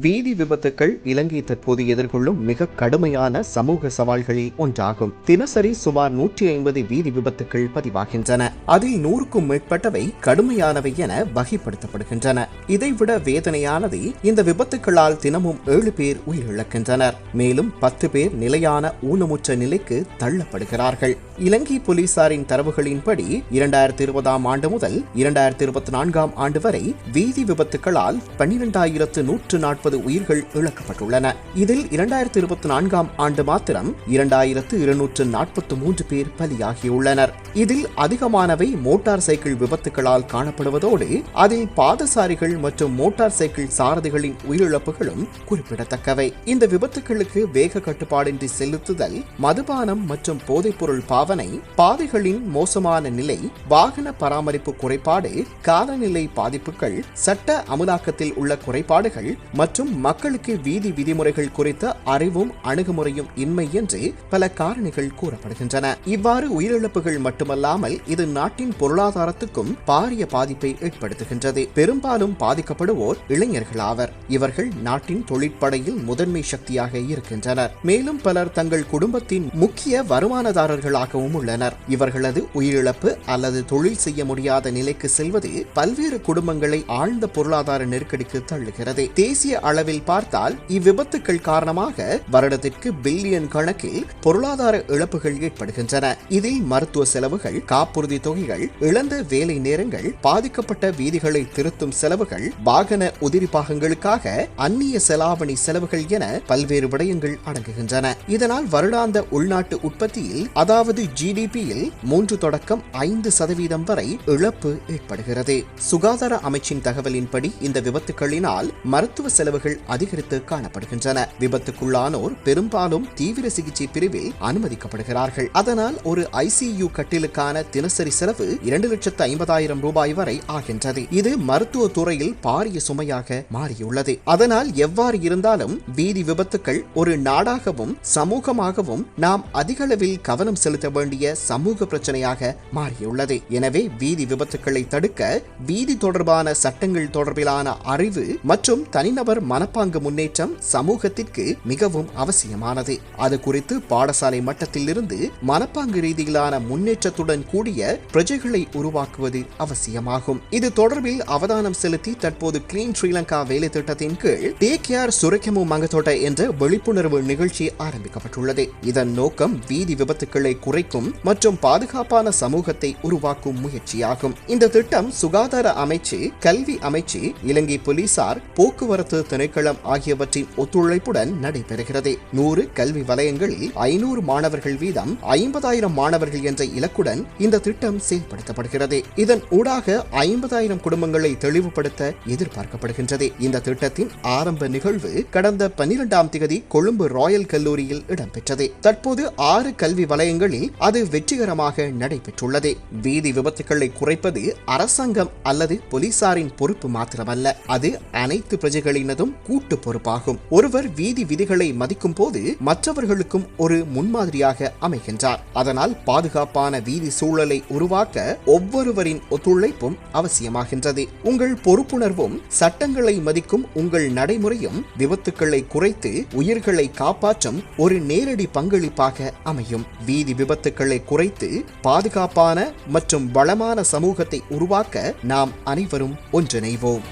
வீதி விபத்துக்கள் இலங்கை தற்போது எதிர்கொள்ளும் மிக கடுமையான சமூக சவால்களில் ஒன்றாகும். தினசரி சுமார் நூற்றி ஐம்பது வீதி விபத்துக்கள் பதிவாகின்றன. அதில் நூறுக்கும் மேற்பட்டவை கடுமையானவை என வகைப்படுத்தப்படுகின்றன. இதைவிட வேதனையானது இந்த விபத்துக்களால் தினமும் ஏழு பேர் உயிரிழக்கின்றனர். மேலும் பத்து பேர் நிலையான ஊனமுற்ற நிலைக்கு தள்ளப்படுகிறார்கள். இலங்கை போலீசாரின் தரவுகளின்படி இரண்டாயிரத்தி இருபதாம் ஆண்டு முதல் இரண்டாயிரத்தி இருபத்தி நான்காம் ஆண்டு வரை வீதி விபத்துகளால் பன்னிரெண்டாயிரத்து நூற்று நாற்பது உயிர்கள் இழக்கப்பட்டுள்ளன. இதில் இரண்டாயிரத்தி இருபத்தி நான்காம் ஆண்டு மாத்திரம் இரண்டாயிரத்து இருநூற்று நாற்பத்தி மூன்று பேர் பலியாகியுள்ளனர். இதில் அதிகமானவை மோட்டார் சைக்கிள் விபத்துகளால் காணப்படுவதோடு அதில் பாதசாரிகள் மற்றும் மோட்டார் சைக்கிள் சாரதிகளின் உயிரிழப்புகளும் குறிப்பிடத்தக்கவை. இந்த விபத்துகளுக்கு வேக கட்டுப்பாடின்றி செலுத்துதல் மதுபானம் மற்றும் போதைப்பொருள் பாவனை பாதைகளின் மோசமான நிலை வாகன பராமரிப்பு குறைபாடு காலநிலை பாதிப்புகள் சட்ட அமுலாக்கத்தில் உள்ள குறைபாடுகள் மற்றும் மற்றும் மக்களுக்கு வீதி விதிமுறைகள் குறித்த அறிவும் அணுகுமுறையும் இன்மை என்று பல காரணிகள் கூறப்படுகின்றன. இவ்வாறு உயிரிழப்புகள் மட்டுமல்லாமல் இது நாட்டின் பொருளாதாரத்துக்கும் பாரிய பாதிப்பை ஏற்படுத்துகின்றது. பெரும்பாலும் பாதிக்கப்படுவோர் இளைஞர்கள் ஆவர். இவர்கள் நாட்டின் தொழிற்படையில் முதன்மை சக்தியாக இருக்கின்றனர். மேலும் பலர் தங்கள் குடும்பத்தின் முக்கிய வருமானதாரர்களாகவும் உள்ளனர். இவர்களது உயிரிழப்பு அல்லது தொழில் செய்ய முடியாத நிலைக்கு செல்வது பல்வேறு குடும்பங்களை ஆழ்ந்த பொருளாதார நெருக்கடிக்கு தள்ளுகிறது. தேசிய அளவில் பார்த்தால் இவ்விபத்துக்கள் காரணமாக வருடத்திற்கு பில்லியன் கணக்கில் பொருளாதார இழப்புகள் ஏற்படுகின்றன. இதில் மருத்துவ செலவுகள் காப்புறுதி தொகைகள் இழந்த வேலை நேரங்கள் பாதிக்கப்பட்ட வீதிகளை திருத்தும் செலவுகள் வாகன உதிரி பாகங்களுக்காக அந்நிய செலாவணி செலவுகள் என பல்வேறு விடயங்கள் அடங்குகின்றன. இதனால் வருடாந்த உள்நாட்டு உற்பத்தியில் அதாவது ஜிடிபியில் மூன்று தொடக்கம் ஐந்து சதவீதம் வரை இழப்பு ஏற்படுகிறது. சுகாதார அமைச்சின் தகவலின்படி இந்த விபத்துகளினால் மருத்துவ செலவு செலவுகள் அதிகரித்து காணப்படுகின்றன. விபத்துக்குள்ளானோர் பெரும்பாலும் தீவிர சிகிச்சை பிரிவில் அனுமதிக்கப்படுகிறார்கள். அதனால் ஒரு ஐசியு கட்டிலுக்கான தினசரி செலவு இரண்டு லட்சத்து ஐம்பதாயிரம் ரூபாய் வரை ஆகின்றது. இது மருத்துவ துறையில் பாரிய சுமையாக மாறியுள்ளது. அதனால் எவ்வாறு இருந்தாலும் வீதி விபத்துக்கள் ஒரு நாடாகவும் சமூகமாகவும் நாம் அதிகளவில் கவனம் செலுத்த வேண்டிய சமூக பிரச்சனையாக மாறியுள்ளது. எனவே வீதி விபத்துக்களை தடுக்க வீதி தொடர்பான சட்டங்கள் தொடர்பிலான அறிவு மற்றும் தனிநபர் மனப்பாங்கு முன்னேற்றம் சமூகத்திற்கு மிகவும் அவசியமானது. அது குறித்து பாடசாலை மட்டத்தில் இருந்து மனப்பாங்கு ரீதியிலான முன்னேற்றத்துடன் கூடிய பிரஜைகளை உருவாக்குவது அவசியமாகும். இது தொடர்பில் அவதானம் செலுத்தி தற்போது கிளீன் ஸ்ரீலங்கா வேலை திட்டத்தின் கீழ் டே கேஆர் சுரக்கமு மங்கத்தோட்ட என்ற விழிப்புணர்வு நிகழ்ச்சி ஆரம்பிக்கப்பட்டுள்ளது. இதன் நோக்கம் வீதி விபத்துக்களை குறைக்கும் மற்றும் பாதுகாப்பான சமூகத்தை உருவாக்கும் முயற்சியாகும். இந்த திட்டம் சுகாதார அமைச்சு கல்வி அமைச்சு இலங்கை போலீசார் போக்குவரத்து திணைக்களம் ஆகியவற்றின் ஒத்துழைப்புடன் நடைபெறுகிறது. நூறு கல்வி வலயங்களில் ஐநூறு மாணவர்கள் வீதம் ஐம்பதாயிரம் மாணவர்கள் என்ற இலக்குடன் இந்த திட்டம் செயல்படுத்தப்படுகிறது. இதன் ஊடாக ஐம்பதாயிரம் குடும்பங்களை தெளிவுபடுத்த எதிர்பார்க்கப்படுகின்றது. இந்த திட்டத்தின் ஆரம்ப நிகழ்வு கடந்த பன்னிரெண்டாம் திகதி கொழும்பு ராயல் கல்லூரியில் இடம்பெற்றது. தற்போது ஆறு கல்வி வலயங்களில் அது வெற்றிகரமாக நடைபெற்றுள்ளது. வீதி விபத்துக்களை குறைப்பது அரசாங்கம் அல்லது போலீசாரின் பொறுப்பு மாத்திரமல்ல. அது அனைத்து பிரஜைகளின் என்பதும் கூட்டு பொறுப்பாகும். ஒருவர் வீதி விதிகளை மதிக்கும் போது மற்றவர்களுக்கும் ஒரு முன்மாதிரியாக அமைகின்றார். அதனால் பாதுகாப்பான வீதி சூழலை உருவாக்க ஒவ்வொருவரின் ஒத்துழைப்பும் அவசியமாகின்றது. உங்கள் பொறுப்புணர்வும் சட்டங்களை மதிக்கும் உங்கள் நடைமுறையும் விபத்துக்களை குறைத்து உயிர்களை காப்பாற்றும் ஒரு நேரடி பங்களிப்பாக அமையும். வீதி விபத்துக்களை குறைத்து பாதுகாப்பான மற்றும் வளமான சமூகத்தை உருவாக்க நாம் அனைவரும் ஒன்றிணைவோம்.